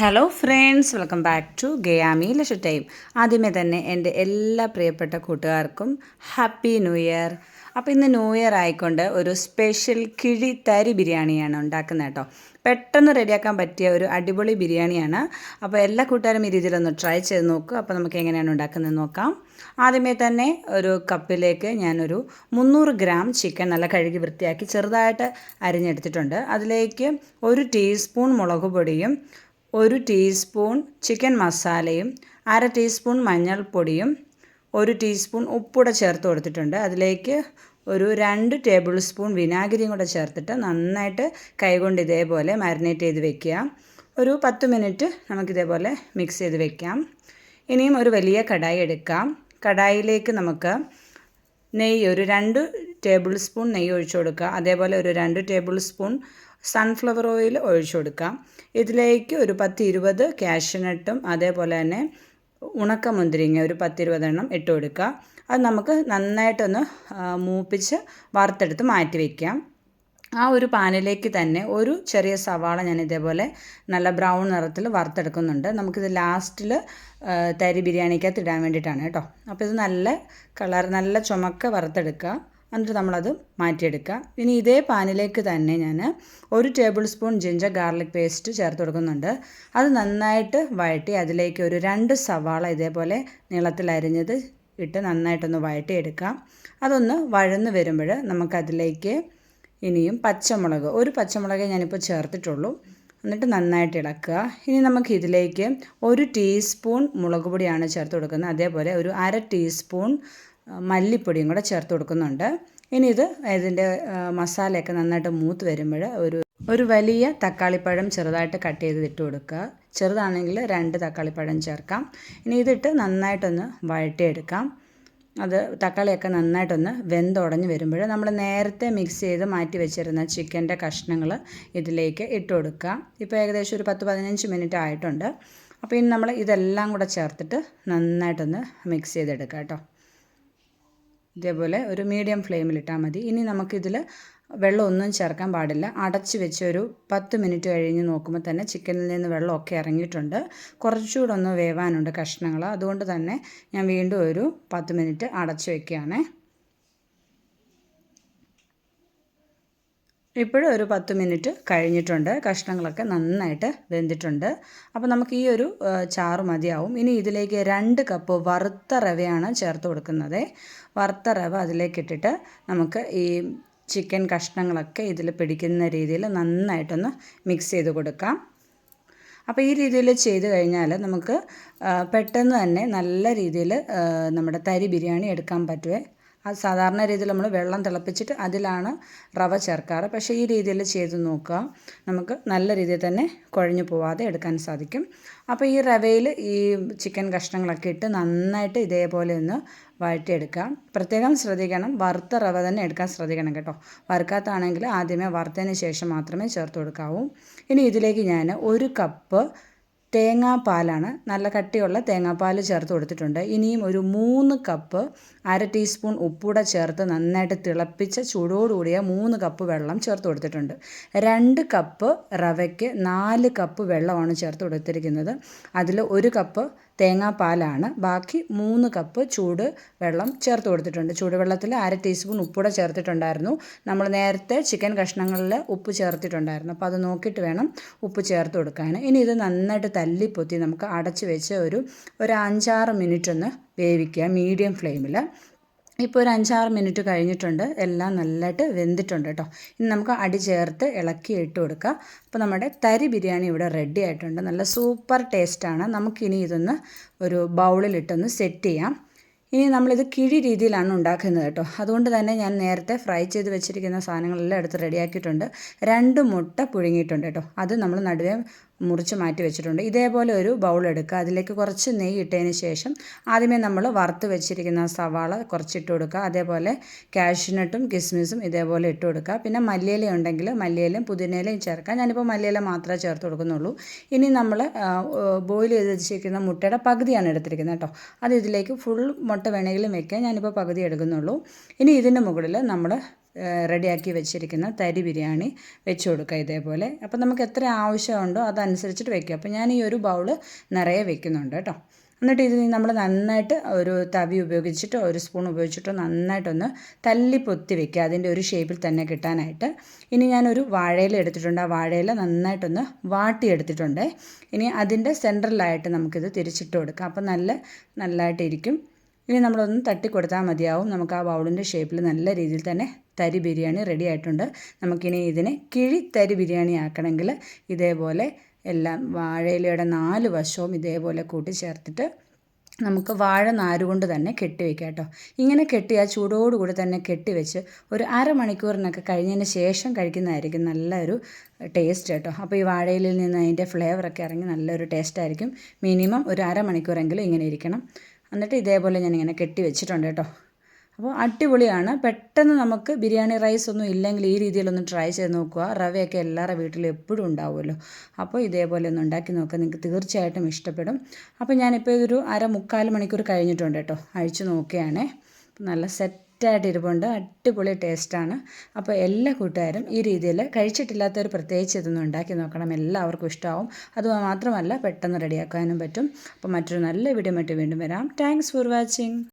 Hello friends welcome back to ഗയാമി ലഷ time ആദ്യമേ തന്നെ എന്റെ എല്ലാ പ്രിയപ്പെട്ട കൂട്ടുകാർക്കും ഹാപ്പി ന്യൂ ഇയർ അപ്പോൾ ഇന്ന് ന്യൂ ഇയർ ആയിക്കൊണ്ട് ഒരു സ്പെഷ്യൽ കിഴി തരി ബിരിയാണിയാണ് ഉണ്ടാക്കുന്നത് കേട്ടോ. പെട്ടെന്ന് റെഡിയാക്കാൻ പറ്റിയ ഒരു അടിപൊളി ബിരിയാണിയാണ്. അപ്പോൾ എല്ലാ കൂട്ടുകാരും ഈ രീതിയിലൊന്ന് ട്രൈ ചെയ്ത് നോക്കുക അപ്പോൾ നമുക്ക് എങ്ങനെയാണ് ഉണ്ടാക്കുന്നത് നോക്കാം. ആദ്യമേ തന്നെ ഒരു കപ്പിലേക്ക് ഞാനൊരു മുന്നൂറ് ഗ്രാം ചിക്കൻ നല്ല കഴുകി വൃത്തിയാക്കി ചെറുതായിട്ട് അരിഞ്ഞെടുത്തിട്ടുണ്ട്. അതിലേക്ക് ഒരു ടീസ്പൂൺ മുളക് പൊടിയും ഒരു ടീസ്പൂൺ ചിക്കൻ മസാലയും അര ടീസ്പൂൺ മഞ്ഞൾപ്പൊടിയും ഒരു ടീസ്പൂൺ ഉപ്പൂടെ ചേർത്ത് കൊടുത്തിട്ടുണ്ട്. അതിലേക്ക് ഒരു രണ്ട് ടേബിൾ സ്പൂൺ വിനാഗിരിയും കൂടെ ചേർത്തിട്ട് നന്നായിട്ട് കൈകൊണ്ട് ഇതേപോലെ മാരിനേറ്റ് ചെയ്ത് വെക്കുക. ഒരു പത്ത് മിനിറ്റ് നമുക്കിതേപോലെ മിക്സ് ചെയ്ത് വെക്കാം. ഇനിയും ഒരു വലിയ കടായി എടുക്കാം. കടായിലേക്ക് നമുക്ക് നെയ്യ് ഒരു രണ്ട് ടേബിൾ സ്പൂൺ നെയ്യ് ഒഴിച്ചു കൊടുക്കുക. അതേപോലെ ഒരു രണ്ട് ടേബിൾ സ്പൂൺ സൺഫ്ലവർ ഓയിൽ ഒഴിച്ചു കൊടുക്കാം. ഇതിലേക്ക് ഒരു പത്ത് ഇരുപത് കാഷ്യനട്ടും അതേപോലെ തന്നെ ഉണക്കമുന്തിരിങ്ങ ഒരു പത്തിരുപതെണ്ണം ഇട്ട് കൊടുക്കുക. അത് നമുക്ക് നന്നായിട്ടൊന്ന് മൂപ്പിച്ച് വറുത്തെടുത്ത് മാറ്റി വയ്ക്കാം ആ ഒരു പാനിലേക്ക് തന്നെ ഒരു ചെറിയ സവാള ഞാൻ ഇതേപോലെ നല്ല ബ്രൗൺ നിറത്തിൽ വറുത്തെടുക്കുന്നുണ്ട്. നമുക്കിത് ലാസ്റ്റിൽ തരി ബിരിയാണിക്കകത്ത് ഇടാൻ വേണ്ടിയിട്ടാണ് കേട്ടോ. അപ്പോൾ ഇത് നല്ല കളർ നല്ല ചുമക്ക വറുത്തെടുക്കുക. എന്നിട്ട് നമ്മളത് മാറ്റിയെടുക്കുക. ഇനി ഇതേ പാനിലേക്ക് തന്നെ ഞാൻ ഒരു tablespoon ginger garlic paste ചേർത്ത് കൊടുക്കുന്നുണ്ട്. അത് നന്നായിട്ട് വഴറ്റി അതിലേക്ക് ഒരു രണ്ട് സവാള ഇതേപോലെ നീളത്തിൽ അരിഞ്ഞത് ഇട്ട് നന്നായിട്ടൊന്ന് വഴറ്റിയെടുക്കാം അതൊന്ന് വഴന്ന് വരുമ്പോൾ നമുക്കതിലേക്ക് ഇനിയും പച്ചമുളക് ഒരു പച്ചമുളകേ ഞാനിപ്പോൾ ചേർത്തിട്ടുള്ളൂ. എന്നിട്ട് നന്നായിട്ട് ഇളക്കുക. ഇനി നമുക്ക് ഇതിലേക്ക് ഒരു ടീസ്പൂൺ മുളക് പൊടിയാണ് ചേർത്ത് കൊടുക്കുന്നത്. അതേപോലെ ഒരു അര ടീസ്പൂൺ മല്ലിപ്പൊടിയും കൂടെ ചേർത്ത് കൊടുക്കുന്നുണ്ട്. ഇനി ഇത് ഇതിന്റെ മസാലയൊക്കെ നന്നായിട്ട് മൂത്ത് വരുമ്പോൾ ഒരു ഒരു വലിയ തക്കാളിപ്പഴം ചെറുതായിട്ട് കട്ട് ചെയ്ത് ഇട്ട് കൊടുക്കുക. ചെറുതാണെങ്കിൽ രണ്ട് തക്കാളിപ്പഴം ചേർക്കാം. ഇനി ഇതിട്ട് നന്നായിട്ടൊന്ന് വഴട്ടിയെടുക്കാം അത് തക്കാളിയൊക്കെ നന്നായിട്ടൊന്ന് വെന്തുടഞ്ഞ് വരുമ്പോൾ നമ്മൾ നേരത്തെ മിക്സ് ചെയ്ത് മാറ്റി വെച്ചിരുന്ന ചിക്കന്റെ കഷ്ണങ്ങൾ ഇതിലേക്ക് ഇട്ട് കൊടുക്കുക. ഇപ്പോൾ ഏകദേശം ഒരു പത്ത് പതിനഞ്ച് മിനിറ്റ് ആയിട്ടുണ്ട്. അപ്പോൾ ഇനി നമ്മൾ ഇതെല്ലാം കൂടെ ചേർത്തിട്ട് നന്നായിട്ടൊന്ന് മിക്സ് ചെയ്തെടുക്കാം കേട്ടോ. ഇതേപോലെ ഒരു മീഡിയം ഫ്ലെയിമിലിട്ടാൽ മതി. ഇനി നമുക്കിതിൽ വെള്ളമൊന്നും ചേർക്കാൻ പാടില്ല. അടച്ച് വെച്ച് ഒരു പത്ത് മിനിറ്റ് കഴിഞ്ഞ് നോക്കുമ്പോൾ തന്നെ ചിക്കനിൽ നിന്ന് വെള്ളമൊക്കെ ഇറങ്ങിയിട്ടുണ്ട്. കുറച്ചുകൂടെ ഒന്ന് വേവാനുണ്ട് കഷ്ണങ്ങൾ അതുകൊണ്ട് തന്നെ ഞാൻ വീണ്ടും ഒരു പത്ത് മിനിറ്റ് അടച്ച് വയ്ക്കുകയാണേ ഇപ്പോഴും ഒരു പത്ത് മിനിറ്റ് കഴിഞ്ഞിട്ടുണ്ട്. കഷ്ണങ്ങളൊക്കെ നന്നായിട്ട് വെന്തിട്ടുണ്ട്. അപ്പോൾ നമുക്ക് ഈ ഒരു ചാറ് മതിയാവും. ഇനി ഇതിലേക്ക് രണ്ട് കപ്പ് വറുത്ത റവയാണ് ചേർത്ത് കൊടുക്കുന്നത്. വറുത്ത റവ അതിലേക്ക് ഇട്ടിട്ട് നമുക്ക് ഈ ചിക്കൻ കഷ്ണങ്ങളൊക്കെ ഇതിൽ പിടിക്കുന്ന രീതിയിൽ നന്നായിട്ടൊന്ന് മിക്സ് ചെയ്ത് കൊടുക്കാം. അപ്പോൾ ഈ രീതിയിൽ ചെയ്ത് കഴിഞ്ഞാൽ നമുക്ക് പെട്ടെന്ന് തന്നെ നല്ല രീതിയിൽ നമ്മുടെ തരി ബിരിയാണി എടുക്കാൻ പറ്റുമേ അത് സാധാരണ രീതിയിൽ നമ്മൾ വെള്ളം തിളപ്പിച്ചിട്ട് അതിലാണ് റവ ചേർക്കാറ്. പക്ഷേ ഈ രീതിയിൽ ചെയ്ത് നോക്കുക. നമുക്ക് നല്ല രീതിയിൽ തന്നെ കുഴഞ്ഞു പോവാതെ എടുക്കാൻ സാധിക്കും. അപ്പോൾ ഈ റവയിൽ ഈ ചിക്കൻ കഷ്ണങ്ങളൊക്കെ ഇട്ട് നന്നായിട്ട് ഇതേപോലെ ഒന്ന് വഴറ്റിയെടുക്കാം പ്രത്യേകം ശ്രദ്ധിക്കണം. വറുത്ത റവ തന്നെ എടുക്കാൻ ശ്രദ്ധിക്കണം കേട്ടോ. വറുക്കാത്താണെങ്കിൽ ആദ്യമേ വറുത്തതിന് ശേഷം മാത്രമേ ചേർത്ത് കൊടുക്കാവൂ. ഇനി ഇതിലേക്ക് ഞാൻ ഒരു കപ്പ് തേങ്ങാപ്പാലാണ് നല്ല കട്ടിയുള്ള തേങ്ങാപ്പാൽ ചേർത്ത് കൊടുത്തിട്ടുണ്ട്. ഇനിയും ഒരു മൂന്ന് കപ്പ് അര ടീസ്പൂൺ ഉപ്പൂടെ ചേർത്ത് നന്നായിട്ട് തിളപ്പിച്ച ചൂടോടുകൂടിയ മൂന്ന് കപ്പ് വെള്ളം ചേർത്ത് കൊടുത്തിട്ടുണ്ട്. രണ്ട് കപ്പ് റവയ്ക്ക് നാല് കപ്പ് വെള്ളമാണ് ചേർത്ത് കൊടുത്തിരിക്കുന്നത്. അതിൽ ഒരു കപ്പ് തേങ്ങാപ്പാലാണ്. ബാക്കി മൂന്ന് കപ്പ് ചൂട് വെള്ളം ചേർത്ത് കൊടുത്തിട്ടുണ്ട്. ചൂടുവെള്ളത്തിൽ അര ടീസ്പൂൺ ഉപ്പൂടെ ചേർത്തിട്ടുണ്ടായിരുന്നു. നമ്മൾ നേരത്തെ ചിക്കൻ കഷ്ണങ്ങളിൽ ഉപ്പ് ചേർത്തിട്ടുണ്ടായിരുന്നു. അപ്പോൾ അത് നോക്കിയിട്ട് വേണം ഉപ്പ് ചേർത്ത് കൊടുക്കാൻ. ഇനി ഇത് നന്നായിട്ട് തല്ലിപ്പൊത്തി നമുക്ക് അടച്ച് വെച്ച് ഒരു ഒരു അഞ്ചാറ് മിനിറ്റ് ഒന്ന് വേവിക്കുക. മീഡിയം ഫ്ലെയിമിൽ. ഇപ്പോൾ ഒരു അഞ്ചാറ് മിനിറ്റ് കഴിഞ്ഞിട്ടുണ്ട്. എല്ലാം നല്ലതായിട്ട് വെന്തിട്ടുണ്ട് കേട്ടോ. ഇനി നമുക്ക് അടി ചേർത്ത് ഇളക്കി ഇട്ട് കൊടുക്കുക അപ്പോൾ നമ്മുടെ തരി ബിരിയാണി ഇവിടെ റെഡി ആയിട്ടുണ്ട്. നല്ല സൂപ്പർ ടേസ്റ്റാണ് നമുക്കിനി ഇതൊന്ന് ഒരു ബൗളിലിട്ടൊന്ന് സെറ്റ് ചെയ്യാം. ഇനി നമ്മളിത് കിഴി രീതിയിലാണ് ഉണ്ടാക്കുന്നത് കേട്ടോ. അതുകൊണ്ട് തന്നെ ഞാൻ നേരത്തെ ഫ്രൈ ചെയ്ത് വെച്ചിരിക്കുന്ന സാധനങ്ങളെല്ലാം എടുത്ത് റെഡിയാക്കിയിട്ടുണ്ട് രണ്ട് മുട്ട പുഴുങ്ങിയിട്ടുണ്ട് കേട്ടോ. അത് നമ്മൾ നടുവേ മുറിച്ച് മാറ്റി വെച്ചിട്ടുണ്ട്. ഇതേപോലെ ഒരു ബൗൾ എടുക്കുക. അതിലേക്ക് കുറച്ച് നെയ്യ് ഇട്ടതിന് ശേഷം ആദ്യമേ നമ്മൾ വറുത്ത് വെച്ചിരിക്കുന്ന സവാള കുറച്ചിട്ട് കൊടുക്കുക. അതേപോലെ കാഷ്യൂനട്ടും കിസ്മിസും ഇതേപോലെ ഇട്ട് കൊടുക്കുക. പിന്നെ മല്ലിയില ഉണ്ടെങ്കിൽ മല്ലിയിലയും പുതിനയിലയും ചേർക്കാം ഞാനിപ്പോൾ മല്ലിയില മാത്രമേ ചേർത്ത് കൊടുക്കുന്നുള്ളൂ. ഇനി നമ്മൾ ബോയിൽ ചെയ്ത് വെച്ചിരിക്കുന്ന മുട്ടയുടെ പകുതിയാണ് എടുത്തിരിക്കുന്നത് കേട്ടോ. അത് ഇതിലേക്ക് ഫുൾ മുട്ട വേണമെങ്കിലും വെക്കാം. ഞാനിപ്പോൾ പകുതി എടുക്കുന്നുള്ളൂ. ഇനി ഇതിന്റെ മുകളിൽ നമ്മൾ റെഡിയാക്കി വെച്ചിരിക്കുന്ന തരി ബിരിയാണി വെച്ച് കൊടുക്കുക ഇതേപോലെ. അപ്പോൾ നമുക്ക് എത്ര ആവശ്യമുണ്ടോ അതനുസരിച്ചിട്ട് വെക്കുക. അപ്പോൾ ഞാൻ ഈ ഒരു ബൗൾ നിറയെ വെക്കുന്നുണ്ട് കേട്ടോ. എന്നിട്ട് ഇത് നമ്മൾ നന്നായിട്ട് ഒരു തവി ഉപയോഗിച്ചിട്ടോ ഒരു സ്പൂൺ ഉപയോഗിച്ചിട്ടോ നന്നായിട്ടൊന്ന് തല്ലി പൊത്തി വെക്കുക. അതിന്റെ ഒരു ഷേപ്പിൽ തന്നെ കിട്ടാനായിട്ട്. ഇനി ഞാനൊരു വാഴയില എടുത്തിട്ടുണ്ട്. ആ വാഴയില നന്നായിട്ടൊന്ന് വാട്ടിയെടുത്തിട്ടുണ്ട്. ഇനി അതിന്റെ സെൻട്രലായിട്ട് നമുക്കിത് തിരിച്ചിട്ട് കൊടുക്കാം. അപ്പോൾ നല്ല നല്ലതായിട്ടിരിക്കും ഇനി നമ്മളൊന്ന് തട്ടി കൊടുത്താൽ മതിയാവും. നമുക്ക് ആ ബൗളിന്റെ ഷേപ്പിൽ നല്ല രീതിയിൽ തന്നെ തരി ബിരിയാണി റെഡി ആയിട്ടുണ്ട്. നമുക്കിനി ഇതിനെ കിഴി തരി ബിരിയാണി ആക്കണമെങ്കിൽ ഇതേപോലെ എല്ലാം വാഴയിലയുടെ നാല് വശവും ഇതേപോലെ കൂട്ടിച്ചേർത്തിട്ട് നമുക്ക് വാഴ നാരുകൊണ്ട് തന്നെ കെട്ടിവെക്കാം കേട്ടോ. ഇങ്ങനെ കെട്ടി ആ ചൂടോടുകൂടി തന്നെ കെട്ടിവെച്ച് ഒരു അരമണിക്കൂറിനൊക്കെ കഴിഞ്ഞതിന് ശേഷം കഴിക്കുന്നതായിരിക്കും നല്ലൊരു ടേസ്റ്റ് കേട്ടോ. അപ്പോൾ ഈ വാഴയിൽ നിന്ന് അതിന്റെ ഫ്ലേവറൊക്കെ ഇറങ്ങി നല്ലൊരു ടേസ്റ്റായിരിക്കും മിനിമം ഒരു അരമണിക്കൂറെങ്കിലും ഇങ്ങനെ ഇരിക്കണം. എന്നിട്ട് ഇതേപോലെ ഞാനിങ്ങനെ കെട്ടി വെച്ചിട്ടുണ്ട് കേട്ടോ. അപ്പോൾ അടിപൊളിയാണ്. പെട്ടെന്ന് നമുക്ക് ബിരിയാണി റൈസ് ഒന്നും ഇല്ലെങ്കിൽ ഈ രീതിയിലൊന്ന് ട്രൈ ചെയ്ത് നോക്കുക. റവയൊക്കെ എല്ലാവരുടെ വീട്ടിലും എപ്പോഴും ഉണ്ടാവുമല്ലോ. അപ്പോൾ ഇതേപോലെ ഒന്ന് ഉണ്ടാക്കി നോക്കുക. നിങ്ങൾക്ക് തീർച്ചയായിട്ടും ഇഷ്ടപ്പെടും. അപ്പോൾ ഞാനിപ്പോൾ ഇതൊരു അര മുക്കാൽ മണിക്കൂർ കഴിഞ്ഞിട്ടുണ്ട് കേട്ടോ. അഴിച്ചു നോക്കുകയാണേ. നല്ല സെറ്റായിട്ട് ഇരിപ്പുണ്ട്. അടിപൊളി ടേസ്റ്റാണ് അപ്പോൾ എല്ലാ കൂട്ടുകാരും ഈ രീതിയിൽ കഴിച്ചിട്ടില്ലാത്തവർ പ്രത്യേകിച്ച് ഇതൊന്നും ഉണ്ടാക്കി നോക്കണം. എല്ലാവർക്കും ഇഷ്ടമാവും അത് മാത്രമല്ല പെട്ടെന്ന് റെഡിയാക്കാനും പറ്റും. അപ്പോൾ മറ്റൊരു നല്ല വീഡിയോ മറ്റും വീണ്ടും വരാം. Thanks for watching